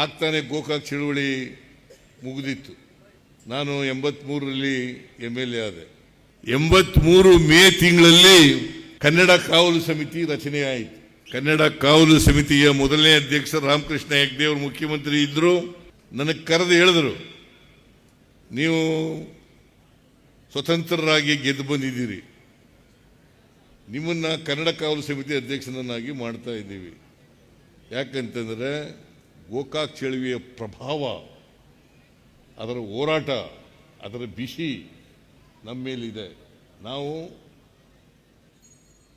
ಆಗ್ತಾನೆ ಗೋಕಾಕ್ ಚಳುವಳಿ ಮುಗಿದಿತ್ತು. ನಾನು ಎಂಬತ್ಮೂರರಲ್ಲಿ ಎಂ ಎಲ್ ಎ ಆದೆ. ಎಂಬತ್ಮೂರು ಮೇ ತಿಂಗಳಲ್ಲಿ ಕನ್ನಡ ಕಾವಲು ಸಮಿತಿ ರಚನೆಯಾಯಿತು ಕನ್ನಡ ಕಾವಲು ಸಮಿತಿಯ ಮೊದಲನೇ ಅಧ್ಯಕ್ಷ ರಾಮಕೃಷ್ಣ ಹೆಗ್ಡೆ ಅವರು ಮುಖ್ಯಮಂತ್ರಿ ಇದ್ದರು ನನಗೆ ಕರೆದು ಹೇಳಿದರು, ನೀವು ಸ್ವತಂತ್ರರಾಗಿ ಗೆದ್ದು ಬಂದಿದ್ದೀರಿ. ನಿಮ್ಮನ್ನ ಕನ್ನಡ ಕಾವಲು ಸಮಿತಿ ಅಧ್ಯಕ್ಷನನ್ನಾಗಿ ಮಾಡ್ತಾ ಇದ್ದೀವಿ. ಯಾಕಂತಂದ್ರೆ ಗೋಕಾಕ್ ಚಳುವಿಯ ಪ್ರಭಾವ, ಅದರ ಹೋರಾಟ, ಅದರ ಬಿಸಿ ನಮ್ಮ ಮೇಲಿದೆ. ನಾವು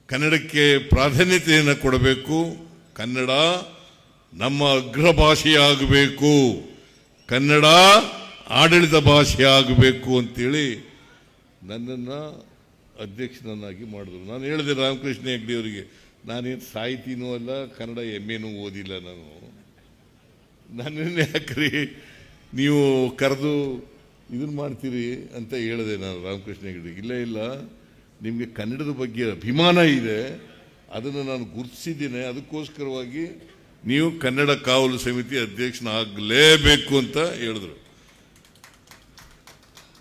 ಕನ್ನಡಕ್ಕೆ ಪ್ರಾಧಾನ್ಯತೆಯನ್ನು ಕೊಡಬೇಕು. ಕನ್ನಡ ನಮ್ಮ ಅಗ್ರ ಭಾಷೆಯಾಗಬೇಕು ಕನ್ನಡ ಆಡಳಿತ ಭಾಷೆ ಆಗಬೇಕು ಅಂತೇಳಿ ನನ್ನನ್ನು ಅಧ್ಯಕ್ಷನನ್ನಾಗಿ ಮಾಡಿದ್ರು. ನಾನು ಹೇಳಿದೆ ರಾಮಕೃಷ್ಣ ಹೆಗ್ಡೆ ಅವರಿಗೆ ನಾನೇನು ಸಾಹಿತಿನೂ ಅಲ್ಲ, ಕನ್ನಡ ಎಂ ಓದಿಲ್ಲ ನಾನು. ನನ್ನನ್ನು ಯಾಕ್ರಿ ನೀವು ಕರೆದು ಇದನ್ನು ಮಾಡ್ತೀರಿ ಅಂತ ಹೇಳಿದೆ ನಾನು ರಾಮಕೃಷ್ಣ ಹೆಗಡೆ. ಇಲ್ಲ ಇಲ್ಲ. ನಿಮಗೆ ಕನ್ನಡದ ಬಗ್ಗೆ ಅಭಿಮಾನ ಇದೆ. ಅದನ್ನು ನಾನು ಗುರುತಿಸಿದ್ದೇನೆ. ಅದಕ್ಕೋಸ್ಕರವಾಗಿ ನೀವು ಕನ್ನಡ ಕಾವಲು ಸಮಿತಿ ಅಧ್ಯಕ್ಷನಾಗಲೇಬೇಕು ಅಂತ ಹೇಳಿದ್ರು.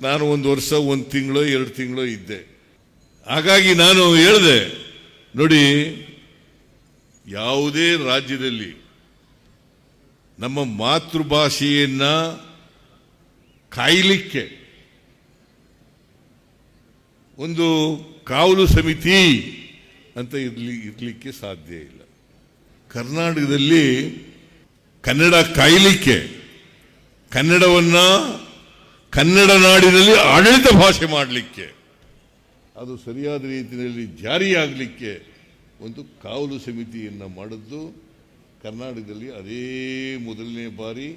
ನಾನು ಒಂದು ವರ್ಷ, ಒಂದು ತಿಂಗಳು, ಎರಡು ತಿಂಗಳು ಇದ್ದೆ. ಹಾಗಾಗಿ ನಾನು ಹೇಳಿದೆ, ನೋಡಿ, ಯಾವುದೇ ರಾಜ್ಯದಲ್ಲಿ ನಮ್ಮ ಮಾತೃಭಾಷೆಯನ್ನ ಕಾಯಲಿಕ್ಕೆ ಒಂದು ಕಾವಲು ಸಮಿತಿ ಅಂತ ಇರಲಿ, ಇರಲಿಕ್ಕೆ ಸಾಧ್ಯ ಇಲ್ಲ. ಕರ್ನಾಟಕದಲ್ಲಿ ಕನ್ನಡ ಕಾಯಲಿಕ್ಕೆ ಕನ್ನಡವನ್ನ ಕನ್ನಡ ನಾಡಿನಲ್ಲಿ ಆಡಳಿತ ಭಾಷೆ ಮಾಡಲಿಕ್ಕೆ, ಅದು ಸರಿಯಾದ ರೀತಿಯಲ್ಲಿ ಜಾರಿಯಾಗಲಿಕ್ಕೆ ಒಂದು ಕಾವಲು ಸಮಿತಿಯನ್ನು ಮಾಡಿದ್ದು ಕರ್ನಾಟಕದಲ್ಲಿ ಅದೇ ಮೊದಲನೇ ಬಾರಿ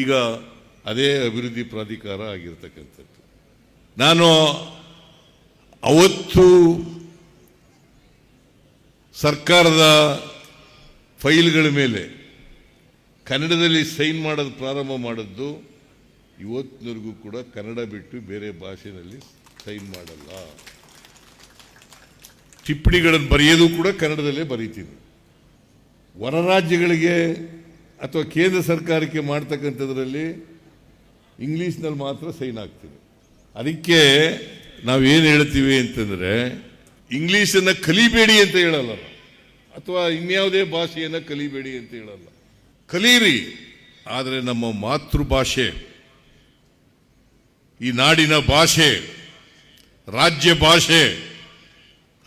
ಈಗ ಅದೇ ಅಭಿವೃದ್ಧಿ ಪ್ರಾಧಿಕಾರ ಆಗಿರ್ತಕ್ಕಂಥದ್ದು. ನಾನು ಅವತ್ತು ಸರ್ಕಾರದ ಫೈಲ್ಗಳ ಮೇಲೆ ಕನ್ನಡದಲ್ಲಿ ಸೈನ್ ಮಾಡೋದು ಪ್ರಾರಂಭ ಮಾಡಿದ್ದು, ಇವತ್ತಿನವರೆಗೂ ಕೂಡ ಕನ್ನಡ ಬಿಟ್ಟು ಬೇರೆ ಭಾಷೆಯಲ್ಲಿ ಸೈನ್ ಮಾಡಲ್ಲ. ಟಿಪ್ಪಣಿಗಳನ್ನು ಬರೆಯೋದು ಕೂಡ ಕನ್ನಡದಲ್ಲೇ ಬರೀತೀನಿ. ಹೊರ ರಾಜ್ಯಗಳಿಗೆ ಅಥವಾ ಕೇಂದ್ರ ಸರ್ಕಾರಕ್ಕೆ ಮಾಡ್ತಕ್ಕಂಥದ್ರಲ್ಲಿ ಇಂಗ್ಲೀಷ್ನಲ್ಲಿ ಮಾತ್ರ ಸೈನ್ ಆಗ್ತೀವಿ ಅದಕ್ಕೆ ನಾವೇನು ಹೇಳ್ತೀವಿ ಅಂತಂದರೆ ಇಂಗ್ಲೀಷನ್ನು ಕಲಿಬೇಡಿ ಅಂತ ಹೇಳಲ್ಲ. ಅಥವಾ ಇನ್ಯಾವುದೇ ಭಾಷೆಯನ್ನು ಕಲಿಬೇಡಿ ಅಂತ ಹೇಳಲ್ಲ. ಕಲೀರಿ, ಆದರೆ ನಮ್ಮ ಮಾತೃಭಾಷೆ, ಈ ನಾಡಿನ ಭಾಷೆ, ರಾಜ್ಯ ಭಾಷೆ,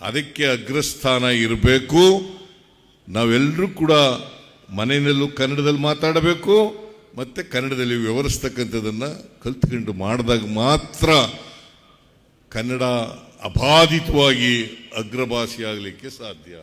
ಅದಕ್ಕೆ ಅಗ್ರಸ್ಥಾನ ಇರಬೇಕು. ನಾವೆಲ್ಲರೂ ಕೂಡ ಮನೆಯಲ್ಲೂ ಕನ್ನಡದಲ್ಲಿ ಮಾತಾಡಬೇಕು, ಮತ್ತು ಕನ್ನಡದಲ್ಲಿ ವ್ಯವಹರಿಸ್ತಕ್ಕಂಥದ್ದನ್ನು ಕಲ್ತ್ಕೊಂಡು ಮಾಡಿದಾಗ ಮಾತ್ರ ಕನ್ನಡ ಅಬಾಧಿತವಾಗಿ ಅಗ್ರಭಾಷೆಯಾಗಲಿಕ್ಕೆ ಸಾಧ್ಯ ಸಾಧ್ಯ.